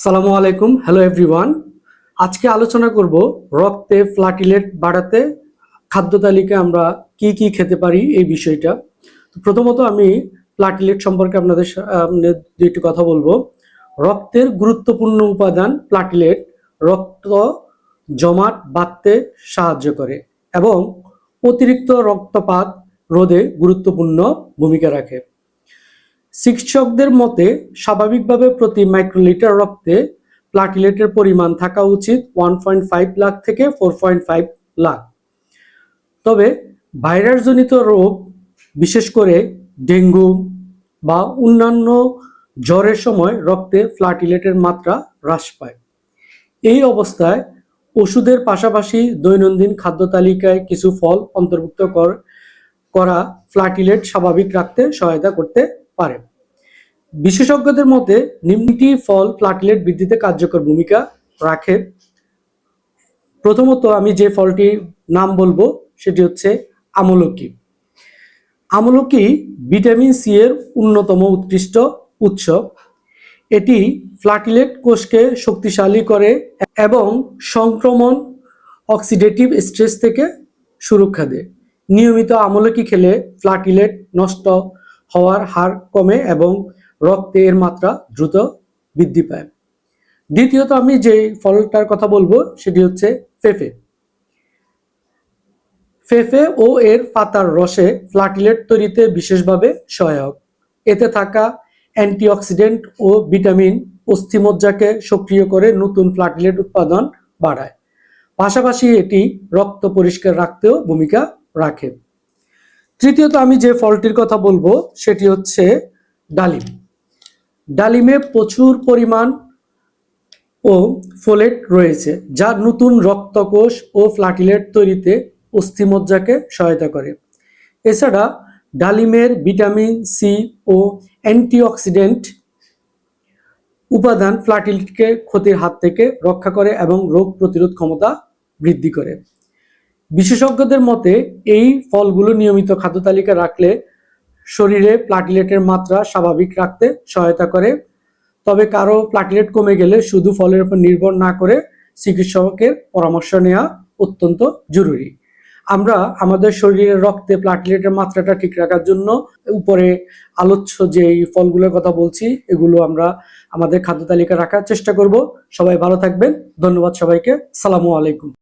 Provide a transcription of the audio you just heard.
সালামু আলাইকুম hello everyone আজকে আলোচনা করব রক্তে প্লাটিলেট বাড়াতে খাদ্য তালিকায় আমরা কি কি খেতে পারি এই বিষয়টা। প্রথমত আমি প্লাটিলেট সম্পর্কে আপনাদের দুইটি কথা বলব। রক্তের গুরুত্বপূর্ণ উপাদান প্লাটিলেট রক্ত জমাট বাঁধতে সাহায্য করে এবং অতিরিক্ত রক্তপাত রোধে গুরুত্বপূর্ণ ভূমিকা রাখে। চিকিৎসকদের মতে, স্বাভাবিকভাবে প্রতি মাইক্রোলিটার রক্তে প্লাটিলেটের পরিমাণ থাকা উচিত ওয়ান পয়েন্ট ফাইভ লাখ থেকে ফোর পয়েন্ট ফাইভ লাখ। তবে ভাইরাসজনিত রোগ, বিশেষ করে ডেঙ্গু বা অন্যান্য জ্বরের সময় রক্তে প্লাটিলেটের মাত্রা হ্রাস পায়। এই অবস্থায় ওষুধের পাশাপাশি দৈনন্দিন খাদ্য তালিকায় কিছু ফল অন্তর্ভুক্ত কর- করা প্লাটিলেট স্বাভাবিক রাখতে সহায়তা করতে পারে। বিশেষজ্ঞদের মতে, নিম্নটি ফল প্লাটিলেট বৃদ্ধিতে কার্যকর ভূমিকা রাখে। প্রথমত আমি যে ফলটির নাম বলব, সেটি হচ্ছে আমলকি। আমলকি ভিটামিন সি এর অন্যতম উৎকৃষ্ট উৎস। এটি প্লাটিলেট কোষকে শক্তিশালী করে এবং সংক্রমণ অক্সিডেটিভ স্ট্রেস থেকে সুরক্ষা দেয়। নিয়মিত আমলকি খেলে প্লাটিলেট নষ্ট হওয়ার হার কমে এবং রক্তে এর মাত্রা দ্রুত বৃদ্ধি পায়। দ্বিতীয়ত আমি যে ফলটার কথা বলব, সেটি হচ্ছে ফেফে। ফেফে ও এর পাতার রসে প্লাটিলেট তৈরিতে বিশেষভাবে সহায়ক। এতে থাকা অ্যান্টিঅক্সিডেন্ট ও ভিটামিন অস্থিমজ্জাকে সক্রিয় করে নতুন প্লাটিলেট উৎপাদন বাড়ায়। পাশাপাশি এটি রক্ত পরিষ্কার রাখতেও ভূমিকা রাখে। তৃতীয়ত আমি যে ফলটির কথা বলব, সেটি হচ্ছে ডালিম। ডালিমে প্রচুর পরিমাণ ও ফোলেট রয়েছে, যা নতুন রক্তকোষ ও ফ্লাটিলেট তৈরিতে অস্থিমজ্জাকে সহায়তা করে। এছাড়া ডালিমের ভিটামিন সি ও অ্যান্টিঅক্সিডেন্ট উপাদান প্লাটিলেটকে ক্ষতির হাত থেকে রক্ষা করে এবং রোগ প্রতিরোধ ক্ষমতা বৃদ্ধি করে। বিশেষজ্ঞদের মতে, এই ফলগুলো নিয়মিত খাদ্য তালিকা রাখলে শরীরে প্লাটিলেটের মাত্রা স্বাভাবিক রাখতে সহায়তা করে। তবে কারও প্লাটিলেট কমে গেলে শুধু ফলের উপর নির্ভর না করে চিকিৎসকের পরামর্শ নেওয়া অত্যন্ত জরুরি। আমরা আমাদের শরীরের রক্তে প্লাটিলেটের মাত্রাটা ঠিক রাখার জন্য উপরে আলোচ্য যে এই ফলগুলোর কথা বলছি, এগুলো আমরা আমাদের খাদ্য তালিকা রাখার চেষ্টা করব। সবাই ভালো থাকবেন। ধন্যবাদ সবাইকে। সালামু আলাইকুম।